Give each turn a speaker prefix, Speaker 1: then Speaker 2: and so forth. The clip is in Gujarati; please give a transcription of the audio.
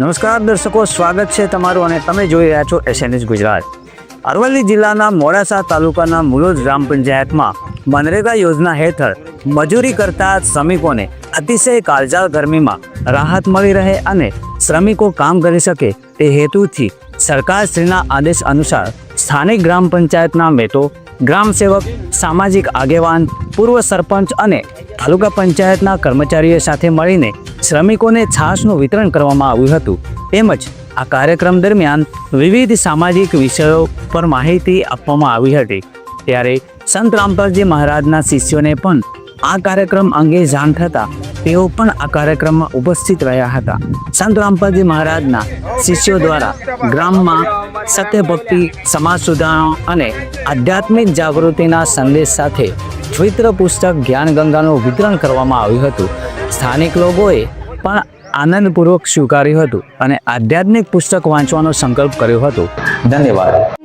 Speaker 1: નમસ્કાર દર્શકો, સ્વાગત છે તમારું અને તમે જોઈ રહ્યા છો એસએનએસ ગુજરાત. અરવલ્લી જિલ્લાના મોડાસા તાલુકાના મુલોજ ગ્રામ પંચાયતમાં મનરેગા યોજના હેઠળ મજૂરી કરતા શ્રમિકોને અતિશય કાળજાળ ગરમીમાં રાહત મળી રહે અને શ્રમિકો કામ કરી શકે તે હેતુથી સરકારશ્રીના આદેશ અનુસાર સ્થાનિક ગ્રામ પંચાયતના મેટો ગ્રામ સેવક સામાજિક આગેવાન, પૂર્વ સરપંચ અને તાલુકા પંચાયતના કર્મચારીઓ સાથે મળીને શ્રમિકોને છાશનું વિતરણ કરવામાં આવ્યું હતું. તેમજ આ કાર્યક્રમ દરમિયાન વિવિધ સામાજિક વિષયો પર માહિતી આપવામાં આવી હતી. ત્યારે સંત રામપાલજી મહારાજના શિષ્યોને પણ આ કાર્યક્રમ અંગે જાણ થતાં તેઓ પણ આ કાર્યક્રમમાં ઉપસ્થિત રહ્યા હતા. સંત રામપાલજી મહારાજના શિષ્યો દ્વારા ગ્રામમાં સત્યભક્તિ, સમાજ સુધારણા અને આધ્યાત્મિક જાગૃતિના સંદેશ સાથે પવિત્ર પુસ્તક જ્ઞાન ગંગાનું વિતરણ કરવામાં આવ્યું હતું. સ્થાનિક લોકોએ પણ આનંદપૂર્વક સ્વીકાર્યું હતું અને આધ્યાત્મિક પુસ્તક વાંચવાનો સંકલ્પ કર્યો હતો. ધન્યવાદ.